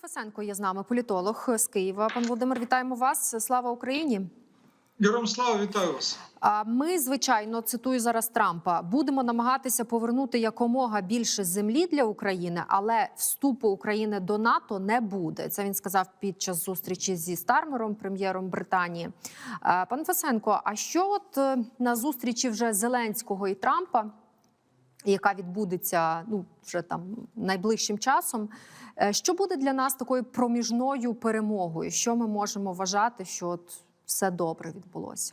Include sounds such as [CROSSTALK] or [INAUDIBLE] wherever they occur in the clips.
Фесенко є з нами, політолог з Києва. Пан Володимир, вітаємо вас. Слава Україні. Героям слава, вітаю вас. А ми, звичайно, цитую зараз Трампа, будемо намагатися повернути якомога більше землі для України, але вступу України до НАТО не буде. Це він сказав під час зустрічі зі Стармером, прем'єром Британії. Пан Фесенко, а що от е, на зустрічі вже Зеленського і Трампа? Яка відбудеться ну вже там найближчим часом, Е, що буде для нас такою проміжною перемогою? Що ми можемо вважати, що от все добре відбулося?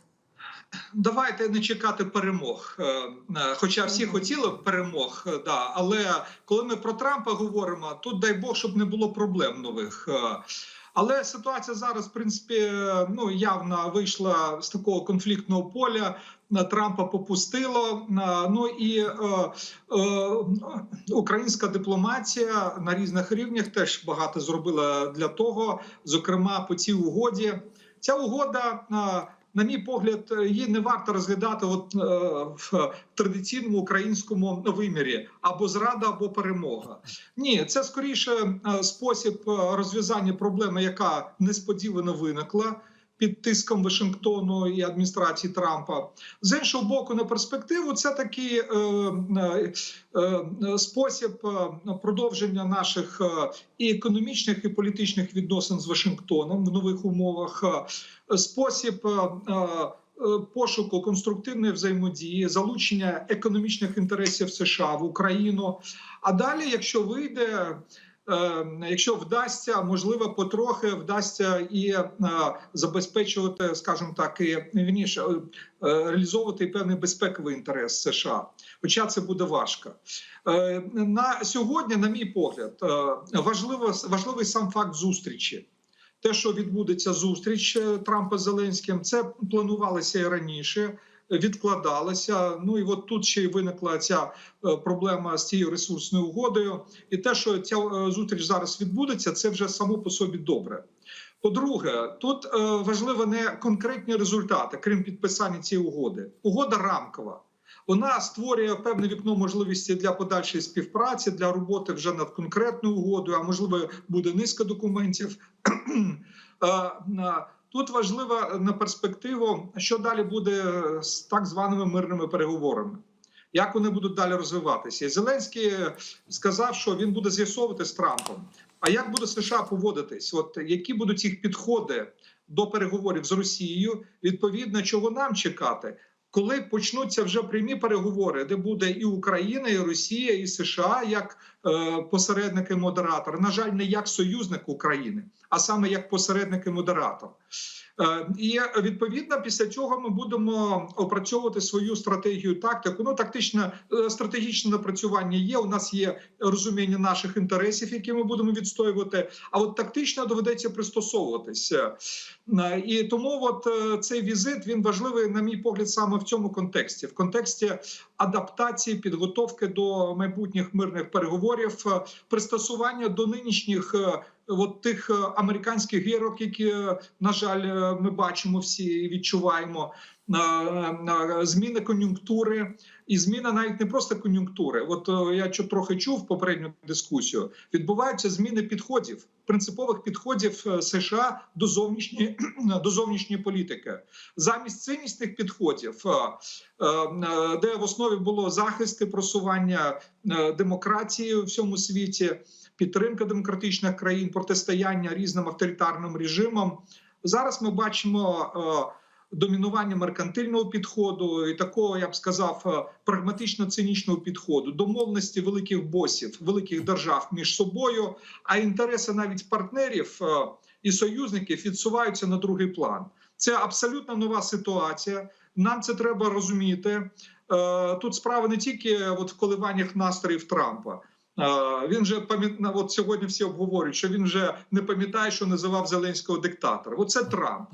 Давайте не чекати перемог. Е, е, Хоча всі хотіли б перемог, да. але коли ми про Трампа говоримо, тут дай Бог, щоб не було проблем нових. Але ситуація зараз, в принципі, ну явно вийшла з такого конфліктного поля. На Трампа попустило. Ну і е, е, українська дипломатія на різних рівнях теж багато зробила для того, зокрема по цій угоді. Ця угода. е, на мій погляд, її не варто розглядати от, е, в традиційному українському вимірі або зрада, або перемога. Ні, це скоріше е, спосіб е, розв'язання проблеми, яка несподівано виникла під тиском Вашингтону і адміністрації Трампа. З іншого боку, на перспективу це такий е, е, е, спосіб е, продовження наших е, і економічних і політичних відносин з Вашингтоном в нових умовах. Спосіб е, пошуку конструктивної взаємодії, залучення економічних інтересів США в Україну. А далі, якщо вийде, якщо вдасться, можливо, потрохи вдасться і е, забезпечувати, скажімо так, і вірніше, е, реалізовувати певний безпековий інтерес США. Хоча це буде важко. Е, На сьогодні, на мій погляд, е, важливо важливий сам факт зустрічі. Те, що відбудеться зустріч е, Трампа з Зеленським, це планувалося і раніше, відкладалося. Ну і от тут ще й виникла ця е, проблема з цією ресурсною угодою. І те, що ця е, зустріч зараз відбудеться, це вже само по собі добре. По-друге, тут е, важливо не конкретні результати, крім підписання цієї угоди. Угода рамкова. Вона створює певне вікно можливості для подальшої співпраці, для роботи вже над конкретною угодою. А можливо, буде низка документів. [CLEARS THROAT] Е, е, Тут важливо на перспективу, що далі буде з так званими мирними переговорами. Як вони будуть далі розвиватися? Зеленський сказав, що він буде з'ясовувати з Трампом. А як буде США поводитись? От які будуть їх підходи до переговорів з Росією? Відповідно, чого нам чекати? Коли почнуться вже прямі переговори, де буде і Україна, і Росія, і США як е, посередники модератор, на жаль, не як союзник України, а саме як посередник і модератор. Е, І відповідно після цього ми будемо опрацьовувати свою стратегію тактику. Ну тактичне е, стратегічне напрацювання є. У нас є розуміння наших інтересів, які ми будемо відстоювати. А от тактично доведеться пристосовуватися. Е, І тому, от цей візит він важливий, на мій погляд, саме в цьому контексті, в контексті адаптації, підготовки до майбутніх мирних переговорів, пристосування до нинішніх. От тих е, американських гірок, які е, на жаль, е, ми бачимо всі і відчуваємо зміни кон'юнктури, і зміна навіть не просто кон'юнктури. От е, я трохи чув попередню дискусію. Відбуваються зміни підходів, принципових підходів е, США до зовнішньої [CLEARS THROAT] до зовнішньої політики. Замість ціннісних підходів, е, де в основі було захист і просування демократії у всьому світі підтримка демократичних країн, протистояння різним авторитарним режимам. Зараз ми бачимо домінування меркантильного підходу і такого, я б сказав, е, прагматично-цинічного підходу, домовленості великих босів, великих держав між собою, а інтереси навіть партнерів е, і союзників відсуваються на другий план. Це абсолютно нова ситуація. Нам це треба розуміти. Е, Тут справа не тільки от в коливаннях настроїв Трампа. Він же пам'ятає, от сьогодні всі обговорюють, що він вже не пам'ятає, що називав Зеленського диктатора. Оце Трамп.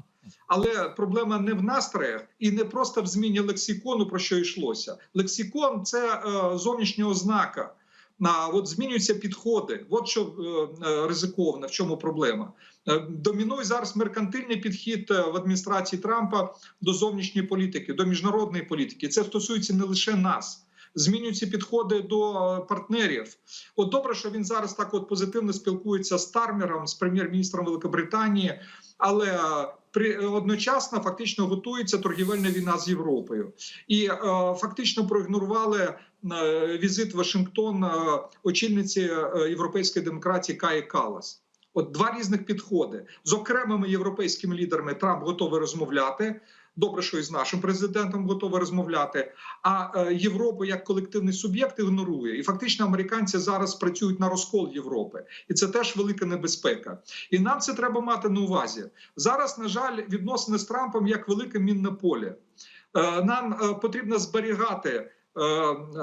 Але проблема не в настроях і не просто в зміні лексикону, про що йшлося. Лексикон це е, зовнішня ознака. На от змінюються підходи. От що е, е, ризиковано, в чому проблема. Е, Домінує зараз меркантильний підхід в адміністрації Трампа до зовнішньої політики, до міжнародної політики. Це стосується не лише нас. Змінюються підходи до е, партнерів. От добре, що він зараз так от позитивно спілкується з Тармером, з прем'єр-міністром Великобританії, але е, при одночасно фактично готується торгівельна війна з Європою, і е, фактично проігнорували е, візит в Вашингтон е, очільниці е, європейської демократії Каї Калас. От два різних підходи з окремими європейськими лідерами Трамп готовий розмовляти. Добре, що і з нашим президентом готовий розмовляти. А е, Європу як колективний суб'єкт ігнорує, і фактично американці зараз працюють на розкол Європи, і це теж велика небезпека. І нам це треба мати на увазі. Зараз, на жаль, відносини з Трампом як велике мінне поле. Е, Нам е, потрібно зберігати.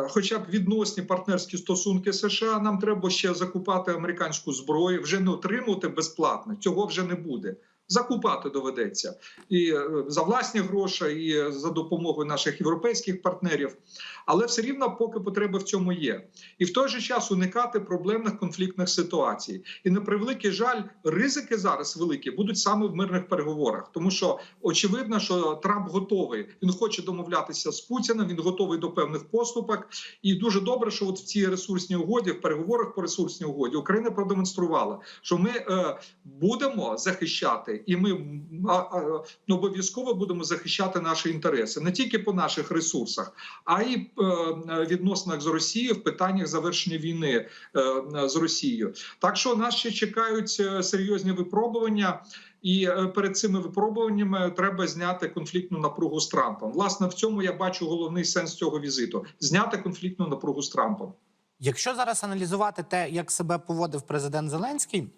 Хоча б відносні партнерські стосунки США, нам треба ще закупати американську зброю, вже не отримувати безплатно. Цього вже не буде. Закупати доведеться і е, за власні гроші, і за допомогою наших європейських партнерів. Але все рівно, поки потреба в цьому є, і в той же час уникати проблемних конфліктних ситуацій. І на превеликий жаль, ризики зараз великі будуть саме в мирних переговорах, тому що очевидно, що Трамп готовий. Він хоче домовлятися з Путіним. Він готовий до певних поступок. І дуже добре, що от в цій ресурсній угоді, в переговорах по ресурсній угоді, Україна продемонструвала, що ми е, будемо захищати, і ми ну, обов'язково будемо захищати наші інтереси не тільки по наших ресурсах, а й е, відносинах з Росією в питаннях завершення війни е, з Росією. Так що нас ще чекають е, серйозні випробування. І перед цими випробуваннями треба зняти конфліктну напругу з Трампом. Власне, в цьому я бачу головний сенс цього візиту: зняти конфліктну напругу з Трампом. Якщо зараз аналізувати те, як себе поводив президент Зеленський.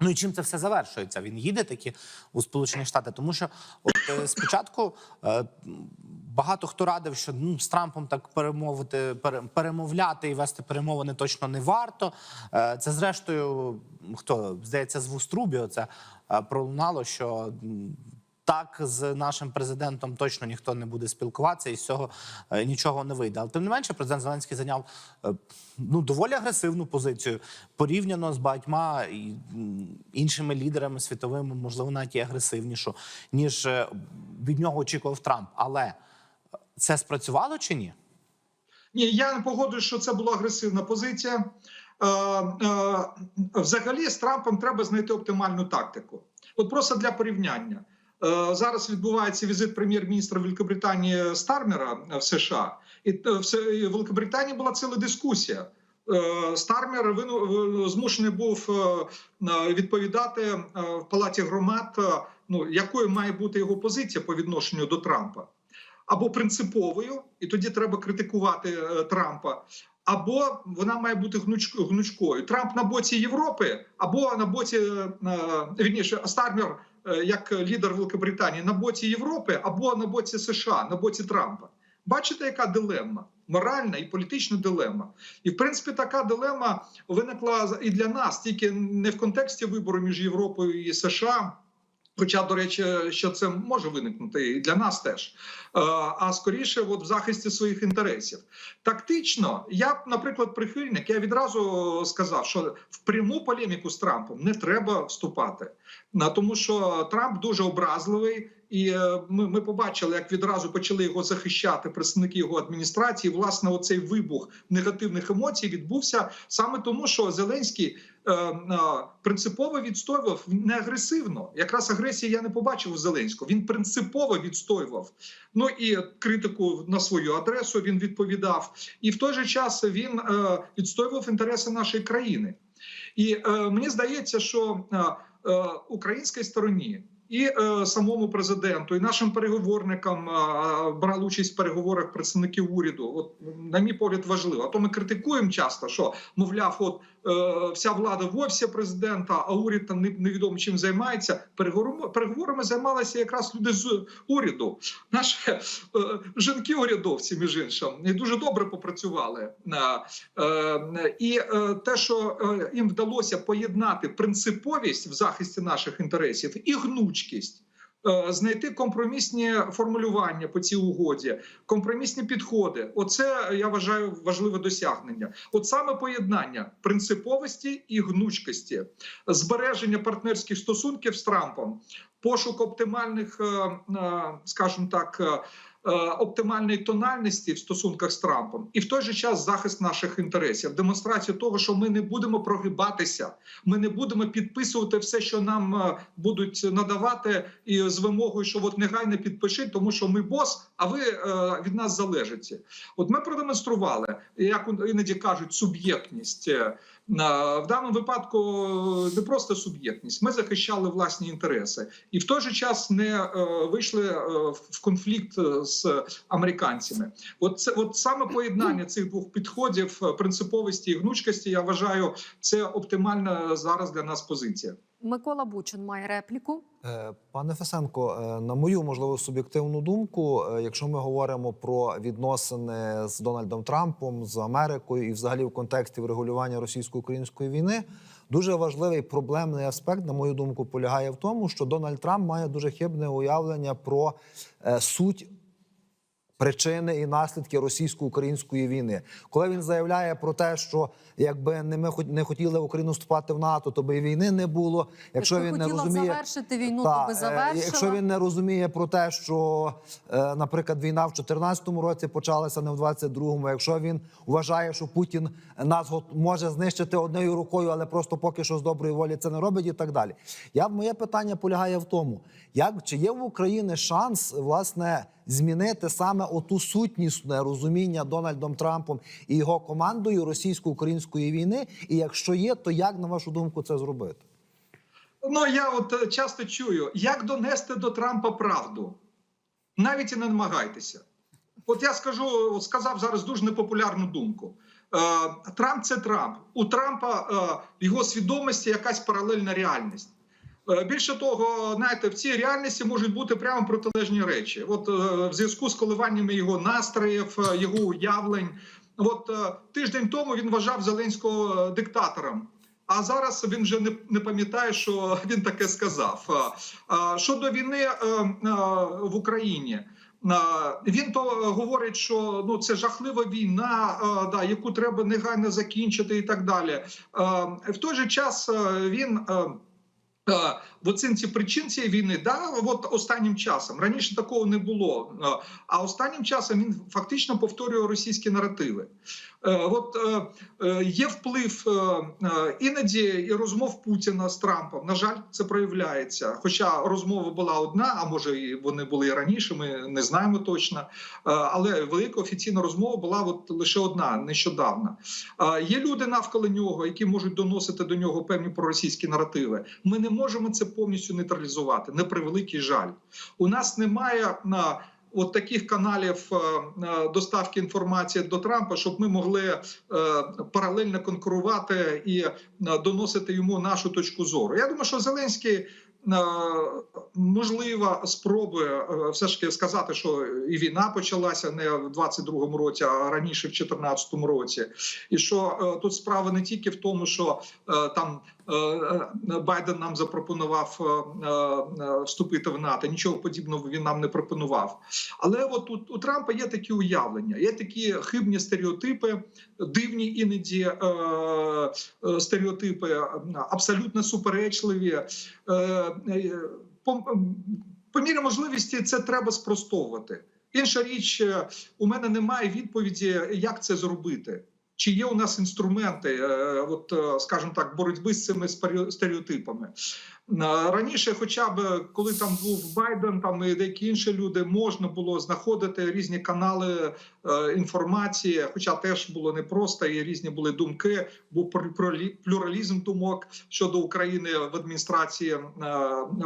Ну і чим це все завершується? Він їде таки у Сполучені Штати, тому що от е, спочатку е, багато хто радив, що ну з Трампом так перемовити, пере- перемовляти і вести перемовини точно не варто. Е, це зрештою, хто здається, з вуст Рубіо це пролунало, що так з нашим президентом точно ніхто не буде спілкуватися, і з цього е, нічого не вийде. Але тим не менше, президент Зеленський зайняв е, ну доволі агресивну позицію порівняно з багатьма іншими лідерами світовими, можливо, навіть і агресивнішу, ніж е, від нього очікував Трамп. Але це спрацювало чи ні? Ні, я не погоджуюсь, що це була агресивна позиція. Е, е, взагалі, з Трампом треба знайти оптимальну тактику. От просто для порівняння. Е, зараз відбувається візит прем'єр-міністра Великобританії Стармера в США, і е, в Великобританії була ціла дискусія. Е, Стармер змушений був відповідати в палаті громад, ну якою має бути його позиція по відношенню до Трампа або принциповою, і тоді треба критикувати Трампа, або вона має бути гнуч- гнучкою. Трамп на боці Європи, або на боці вірніше, Стармер як лідер Великобританії на боці Європи, або на боці США, на боці Трампа. Бачите, яка дилемма? Моральна і політична дилема. І в принципі така дилема виникла і для нас, тільки не в контексті вибору між Європою і США. Хоча, до речі, що це може виникнути і для нас теж, Е, а скоріше, от в захисті своїх інтересів. Тактично, я наприклад, прихильник, я відразу сказав, що в пряму полеміку з Трампом не треба вступати, тому що Трамп дуже образливий. І е, ми, ми побачили, як відразу почали його захищати представники його адміністрації. Власне, оцей вибух негативних емоцій відбувся саме тому, що Зеленський е, е, принципово відстоював не агресивно. Якраз агресії я не побачив у Зеленського. Він принципово відстоював. Ну і критику на свою адресу він відповідав. І в той же час він е, відстоював інтереси нашої країни. І е, мені здається, що е, е, українській стороні. І е, самому президенту, і нашим переговорникам е, брали участь в переговорах представників уряду. От на мій погляд, важливо. А то ми критикуємо часто, що мовляв, от вся влада в офісі президента, а уряд там не- невідомо чим займається. Переговорами, займалися якраз люди з уряду. Наші е, жінки урядовці, між іншим, і дуже добре попрацювали. Е, е, і е, те, що е, їм вдалося поєднати принциповість в захисті наших інтересів і гнучкість. Е, Знайти компромісні формулювання по цій угоді, компромісні підходи. Оце я вважаю важливе досягнення. От саме поєднання принциповості і гнучкості, збереження партнерських стосунків з Трампом, пошук оптимальних, е, е, скажімо так, е, е, оптимальної тональності в стосунках з Трампом, і в той же час захист наших інтересів, демонстрація того, що ми не будемо прогибатися, ми не будемо підписувати все, що нам е, будуть надавати, і з вимогою, що от негайно підпиши, тому що ми бос, а ви е, від нас залежите. От ми продемонстрували, як іноді кажуть, суб'єктність. В даному випадку е, не просто суб'єктність. Ми захищали власні інтереси, і в той же час не е, вийшли е, в конфлікт з американцями. От це от саме поєднання цих двох підходів принциповості і гнучкості. Я вважаю, це оптимальна зараз для нас позиція. Микола Бучин має репліку. Е, Пане Фесенко, е, на мою можливо суб'єктивну думку, е, якщо ми говоримо про відносини з Дональдом Трампом, з Америкою і взагалі в контексті врегулювання російсько-української війни, дуже важливий проблемний аспект, на мою думку, полягає в тому, що Дональд Трамп має дуже хибне уявлення про суть причини і наслідки російсько-української війни. Коли він заявляє про те, що якби не ми не хотіли Україну вступати в НАТО, то би і війни не було. Якщо Якби він не розуміє завершити війну, Та, то би е, завершила. Якщо він не розуміє про те, що, е, наприклад, війна в 2014 році почалася не в 22-му, якщо він вважає, що Путін нас може знищити однією рукою, але просто поки що з доброї волі це не робить, і так далі. Я моє питання полягає в тому, як чи є в Україні шанс власне змінити саме оту сутнісне розуміння Дональдом Трампом і його командою російсько-української війни, і якщо є, то як на вашу думку це зробити? Ну я от е, часто чую, як донести до Трампа правду. Навіть і не намагайтеся. От я скажу, сказав зараз дуже непопулярну думку. Е, Трамп це Трамп. У Трампа е, його свідомості якась паралельна реальність. Е, Більше того, знаєте, в цій реальності можуть бути прямо протилежні речі. От е, в зв'язку з коливаннями його настроїв, е, його уявлень. От тиждень тому він вважав Зеленського диктатором. А зараз він вже не, пам'ятає, що [LAUGHS] він таке сказав. Щодо війни в Україні. Він то говорить, що ну це жахлива війна, да, яку треба негайно закінчити, і так далі. В той же час він в оцінці причин цієї війни, да, от останнім часом раніше такого не було. е, А останнім часом він фактично повторює російські наративи. Е, От е, е, є вплив е, е, іноді і розмов Путіна з Трампом. На жаль, це проявляється. Хоча розмова була одна, а може і вони були і раніше. Ми не знаємо точно. Е, Але велика офіційна розмова була от лише одна нещодавно. Е, Є люди навколо нього, які можуть доносити до нього певні проросійські наративи. Ми не можемо це повністю нейтралізувати. На превеликий жаль. У нас немає на от таких каналів доставки інформації до Трампа, щоб ми могли е, паралельно конкурувати і доносити йому нашу точку зору. Я думаю, що Зеленський. Можлива спроби е, все ж таки сказати, що і війна почалася не в 22-му році, а раніше в 14-му році, і що е, тут справа не тільки в тому, що там Байден нам запропонував е, е, вступити в НАТО. Нічого подібного він нам не пропонував. Але от у, у Трампа є такі уявлення, є такі хибні стереотипи, дивні іноді е, е, стереотипи, е, абсолютно суперечливі. Е, е, по, по мірі можливості це треба спростовувати. Інша річ, е, у мене немає відповіді, як це зробити. Чи є у нас інструменти, е, от е, скажімо так, боротьби з цими стереотипами? Е, Раніше, хоча б коли там був Байден, там і деякі інші люди, можна було знаходити різні канали інформації, хоча теж було непросто, і різні були думки. Був плю- плюралізм думок щодо України в адміністрації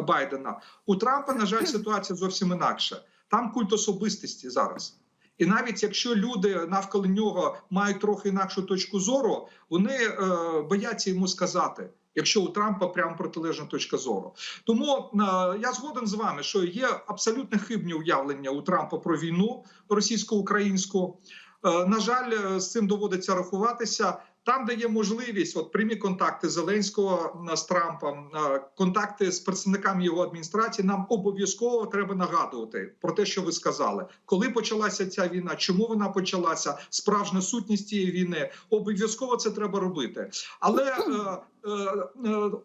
Байдена. У Трампа, на жаль, ситуація зовсім інакша. Там культ особистості зараз. І навіть якщо люди навколо нього мають трохи інакшу точку зору, вони е, бояться йому сказати. Якщо у Трампа прямо протилежна точка зору, тому е, я згоден з вами, що є абсолютно хибні уявлення у Трампа про війну російсько-українську. Е, на жаль, е, з цим доводиться рахуватися. Там, де є можливість, от прямі контакти Зеленського з Трампом, е, контакти з представниками його адміністрації, нам обов'язково треба нагадувати про те, що ви сказали, коли почалася ця війна, чому вона почалася, справжня сутність цієї війни. Обов'язково це треба робити. Але е,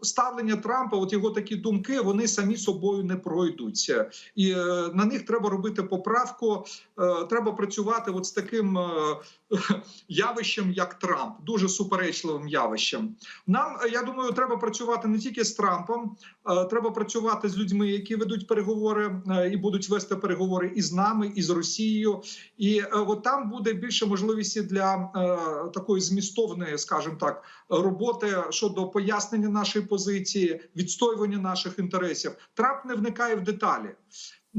ставлення Трампа, от його такі думки, вони самі собою не пройдуться, і е, на них треба робити поправку. Е, треба працювати от з таким е, явищем, як Трамп, дуже суперечливим явищем. Нам е, я думаю, треба працювати не тільки з Трампом, е, треба працювати з людьми, які ведуть переговори е, і будуть вести переговори і з нами, і з Росією. І е, от там буде більше можливості для е, такої змістовної, скажімо так, роботи щодо пояснення нашої позиції, відстоювання наших інтересів. Трамп не вникає в деталі.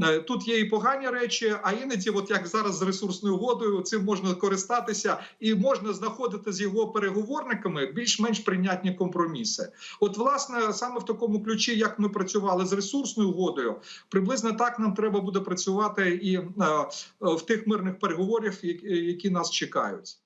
Е, Тут є і погані речі, а іноді, от як зараз з ресурсною угодою, цим можна користатися і можна знаходити з його переговорниками більш-менш прийнятні компроміси. От, власне, саме в такому ключі, як ми працювали з ресурсною угодою, приблизно так нам треба буде працювати і е, в тих мирних переговорів, які- які нас чекають.